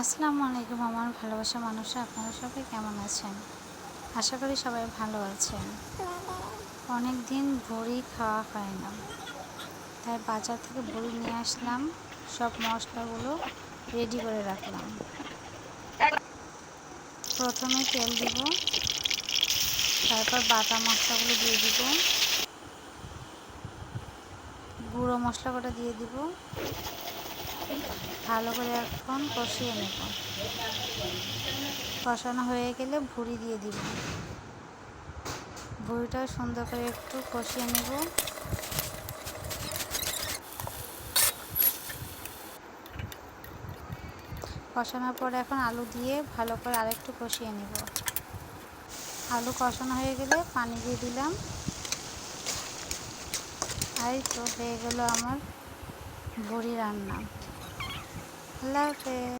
আসসালামু আলাইকুম আমার ভালোবাসা মানুষরা, আপনারা সবাই কেমন আছেন? আশা করি সবাই ভালো আছেন। অনেক দিন ভুড়ি খাওয়া হয় না। তাই বাজার থেকে ভুড়ি নিয়ে আসলাম, সব মশলাগুলো রেডি করে রাখলাম। প্রথমে তেল দিব, তারপর বাটা মশলাগুলো দিয়ে দিব। গুঁড়ো মশলা কটা দিয়ে দিব। করে এখন কষিয়ে নেব। কষানো হয়ে গেলে ভুড়ি দিয়ে দিব। ভুড়িটা সুন্দর করে একটু কষিয়ে নেব। কষানোর পর এখন আলু দিয়ে ভালো করে আরেকটু কষিয়ে নেব। আলু কষানো হয়ে গেলে পানি দিয়ে দিলাম। আর তো হয়ে গেল আমার ভুড়ি রান্না। আল্লাহ হাফেজ